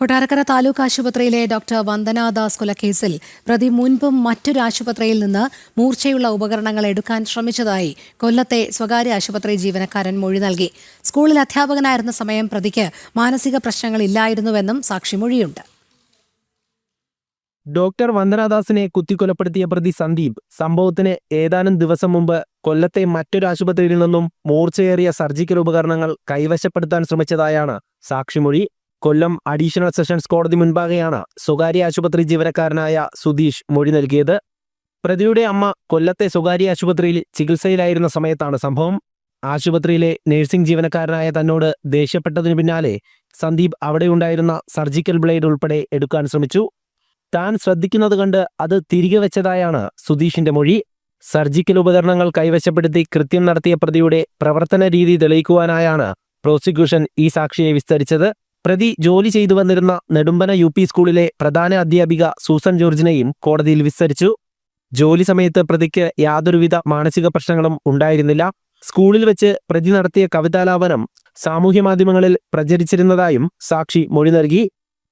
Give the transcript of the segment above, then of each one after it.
കൊട്ടാരക്കര താലൂക്ക് ആശുപത്രിയിലെ ഡോക്ടർ വന്ദനാദാസ് കൊലക്കേസിൽ പ്രതി മുൻപും മറ്റൊരു ആശുപത്രിയിൽ നിന്ന് മൂർച്ചയുള്ള ഉപകരണങ്ങൾ എടുക്കാൻ ശ്രമിച്ചതായി കൊല്ലത്തെ സ്വകാര്യ ആശുപത്രി ജീവനക്കാരൻ മൊഴി നൽകി. സ്കൂളിൽ അധ്യാപകനായിരുന്ന സമയം പ്രതിക്ക് മാനസിക പ്രശ്നങ്ങൾ ഇല്ലായിരുന്നുവെന്നും സാക്ഷി മൊഴിയുണ്ട്. ഡോക്ടർ വന്ദനാദാസിനെ കുത്തിക്കൊലപ്പെടുത്തിയ പ്രതി സന്ദീപ് സംഭവത്തിന് ഏതാനും ദിവസം മുമ്പ് കൊല്ലത്തെ മറ്റൊരു ആശുപത്രിയിൽ നിന്നും മൂർച്ചയേറിയ സർജിക്കൽ ഉപകരണങ്ങൾ കൈവശപ്പെടുത്താൻ ശ്രമിച്ചതായാണ് സാക്ഷിമൊഴി കൊല്ലം അഡീഷണൽ സെഷൻസ് കോടതി മുൻപാകെയാണ് സ്വകാര്യ ആശുപത്രി ജീവനക്കാരനായ സുധീഷ് മൊഴി നൽകിയത്. പ്രതിയുടെ അമ്മ കൊല്ലത്തെ സ്വകാര്യ ആശുപത്രിയിൽ ചികിത്സയിലായിരുന്ന സമയത്താണ് സംഭവം. ആശുപത്രിയിലെ നഴ്സിംഗ് ജീവനക്കാരനായ തന്നോട് ദേഷ്യപ്പെട്ടതിനു പിന്നാലെ സന്ദീപ് അവിടെയുണ്ടായിരുന്ന സർജിക്കൽ ബ്ലേഡ് ഉൾപ്പെടെ എടുക്കാൻ ശ്രമിച്ചു. താൻ ശ്രദ്ധിക്കുന്നത് കണ്ട് അത് തിരികെ വെച്ചതായാണ് സുധീഷിന്റെ മൊഴി. സർജിക്കൽ ഉപകരണങ്ങൾ കൈവശപ്പെടുത്തി കൃത്യം നടത്തിയ പ്രതിയുടെ പ്രവർത്തന രീതി തെളിയിക്കുവാനായാണ് പ്രോസിക്യൂഷൻ ഈ സാക്ഷിയെ വിസ്തരിച്ചത്. പ്രതി ജോലി ചെയ്തു വന്നിരുന്ന നെടുമ്പന യു പി സ്കൂളിലെ പ്രധാന അധ്യാപിക സൂസൻ ജോർജിനെയും കോടതിയിൽ വിസ്തരിച്ചു. ജോലി സമയത്ത് പ്രതിക്ക് യാതൊരുവിധ മാനസിക പ്രശ്നങ്ങളും ഉണ്ടായിരുന്നില്ല. സ്കൂളിൽ വെച്ച് പ്രതി നടത്തിയ കവിതാലാപനം സാമൂഹ്യ മാധ്യമങ്ങളിൽ പ്രചരിച്ചിരുന്നതായും സാക്ഷി മൊഴി നൽകി.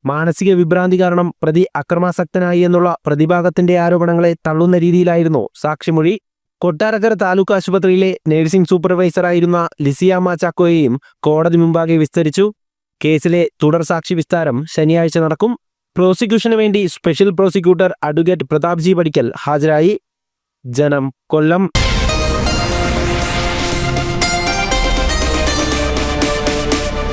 മാനസിക വിഭ്രാന്തി കാരണം പ്രതി അക്രമാസക്തനായി എന്നുള്ള പ്രതിഭാഗത്തിന്റെ ആരോപണങ്ങളെ തള്ളുന്ന രീതിയിലായിരുന്നു സാക്ഷിമൊഴി കൊട്ടാരക്കര താലൂക്ക് ആശുപത്രിയിലെ നഴ്സിംഗ് സൂപ്പർവൈസറായിരുന്ന ലിസിയാമ്മ ചാക്കോയെയും കോടതി മുമ്പാകെ വിസ്തരിച്ചു. കേസിലെ തുടർ സാക്ഷി വിസ്താരം ശനിയാഴ്ച നടക്കും. പ്രോസിക്യൂഷന് വേണ്ടി സ്പെഷ്യൽ പ്രോസിക്യൂട്ടർ അഡ്വക്കേറ്റ് പ്രതാപ്ജി പടിക്കൽ ഹാജരായി. ജനം കൊല്ലം.